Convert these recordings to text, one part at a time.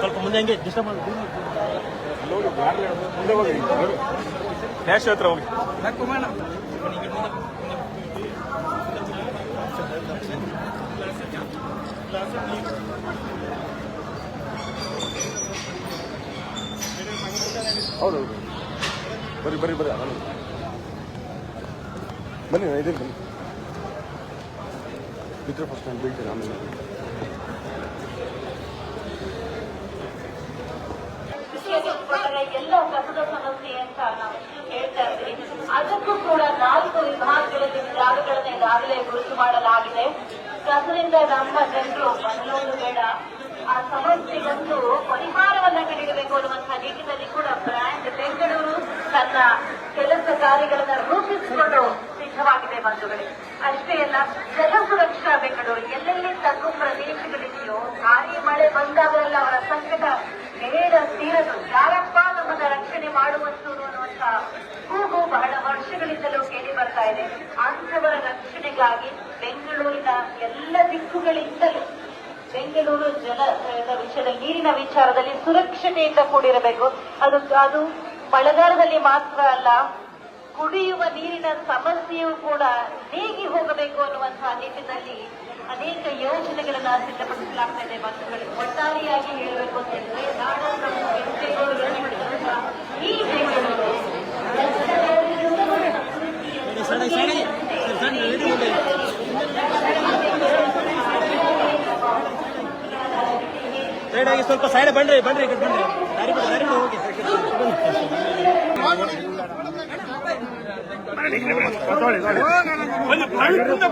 ಸ್ವಲ್ಪ ಮುಂದೆ ಹಂಗೆ ಡಿಸ್ಟರ್ಬ್ ಮಾಡಿ. ಮುಂದೆ ಹೋಗಿ ಡ್ಯಾಶ್ ಹತ್ರ ಹೋಗಿ. ಹೌದು ಬರಿ ಬರಿ ಬರಿ ಬನ್ನಿ ಇದೇ ಬನ್ನಿ. ಮಿತ್ರ ಫಸ್ಟ್ ನಾನು ಬೀಳ್ತೀನಿ ಆಮೇಲೆ? ಈಗಾಗಲೇ ಗುರುತು ಮಾಡಲಾಗಿದೆ. ಕಸದಿಂದ ನಮ್ಮ ಜನರು ಬದಲೋದು ಬೇಡ. ಆ ಸಮಸ್ಯೆಗೊಂದು ಪರಿಹಾರವನ್ನ ಕಂಡುಹಿಡಬೇಕು ಅನ್ನುವಂತಹ ನಿಟ್ಟಿನಲ್ಲಿ ಕೂಡ ಬ್ರ್ಯಾಂಡ್ ಬೆಂಗಳೂರು ತನ್ನ ಕೆಲಸ ಕಾರ್ಯಗಳನ್ನ ರೂಪಿಸಿಕೊಂಡು ಸಿದ್ಧವಾಗಿದೆ ಬಂಧುಗಳೇ. ಅಷ್ಟೇ ಅಲ್ಲ, ಜಲ ಸುರಕ್ಷಾ ಬೆಂಗಳೂರು ಎಲ್ಲೆಲ್ಲಿ ತಗ್ಗು ಪ್ರದೇಶಗಳಿದೆಯೋ ಭಾರಿ ಮಳೆ ಬಂದಾಗಲೆಲ್ಲ ಅವರ ಸಂಕಟ ನೇರ ತೀರದು. ಯಾರಪ್ಪ ನಮ್ಮನ್ನ ರಕ್ಷಣೆ ಮಾಡುವಂತೂ ಅನ್ನುವಂತ ಕೂಗು ಬಹಳ ವರ್ಷಗಳಿಂದಲೂ ಕೇಳಿ ಬರ್ತಾ ಇದೆ. ಅಂಥವರ ರಕ್ಷಣೆಗಾಗಿ ಬೆಂಗಳೂರಿನ ಎಲ್ಲ ದಿಕ್ಕುಗಳಿಂದಲೂ ಬೆಂಗಳೂರು ಜಲದ ವಿಷಯದ ನೀರಿನ ವಿಚಾರದಲ್ಲಿ ಸುರಕ್ಷತೆಯಿಂದ ಕೂಡಿರಬೇಕು. ಅದು ಅದು ಮಳೆಗಾಲದಲ್ಲಿ ಮಾತ್ರ ಅಲ್ಲ, ಕುಡಿಯುವ ನೀರಿನ ಸಮಸ್ಯೆಯೂ ಕೂಡ ನೀಗಿ ಹೋಗಬೇಕು ಅನ್ನುವಂತಹ ನಿಟ್ಟಿನಲ್ಲಿ ಅನೇಕ ಯೋಜನೆಗಳನ್ನ ಸಿದ್ಧಪಡಿಸಲಾಗ್ತಾ ಇದೆ. ಬಂಧುಗಳು ಒಟ್ಟಾರೆಯಾಗಿ ಹೇಳಬೇಕು ಅಂತ ಹೇಳಿದ್ರೆ, ನಾಡ ಸೈಡ್ ಆಗಿ ಸ್ವಲ್ಪ ಸೈಡ್ ಬನ್ರಿ ಬನ್ರಿ ಬನ್ರಿ. ದಾರಿ ಬಿಡಿ ದಾರಿ ಬಿಡಿ ಹೋಗಿ. ಸ್ವಲ್ಪ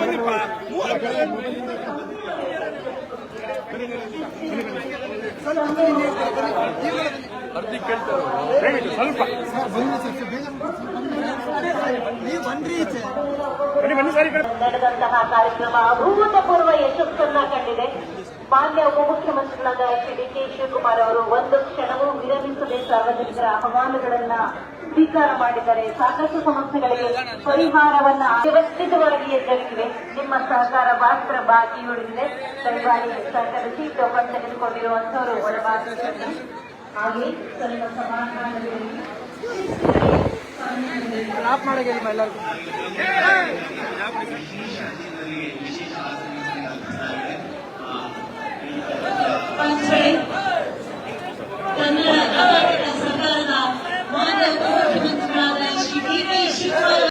ಬನ್ನಿ ಬನ್ನಿ ಸರಿ. ಕಡೆ ನಡೆದಂತಹ ಕಾರ್ಯಕ್ರಮ ಅಭೂತಪೂರ್ವ ಯಶಸ್ಸನ್ನ ಕಂಡಿದೆ. ಮಾನ್ಯ ಉಪಮುಖ್ಯಮಂತ್ರಿಗಳಾದ ಶ್ರೀ ಡಿ ಕೆ ಶಿವಕುಮಾರ್ ಅವರು ಒಂದು ಕ್ಷಣವೂ ವಿರಮಿಸದೆ ಸಾರ್ವಜನಿಕರ ಅಹವಾಲುಗಳನ್ನ ಸ್ವೀಕಾರ ಮಾಡಿದ್ದಾರೆ ಸಾಕಷ್ಟು ಸಮಸ್ಯೆಗಳಿಗೆ ಪರಿಹಾರವನ್ನ ವ್ಯವಸ್ಥಿತವಾಗಿ ಎದುರಿಗಿವೆ ನಿಮ್ಮ ಸಹಕಾರ ಮಾತ್ರ ಬಾಕಿ ಉಳಿದಿದೆ. ದಯಮಾಡಿ ಸಹಕರಿಸಿ ಟೋಕನ್ ತೆಗೆದುಕೊಂಡಿರುವಂತವರು ಒಳಬಾಗಿ ಹಾಗೆ ಸ್ವಲ್ಪ ಸಮಾಧಾನದಲ್ಲಿ.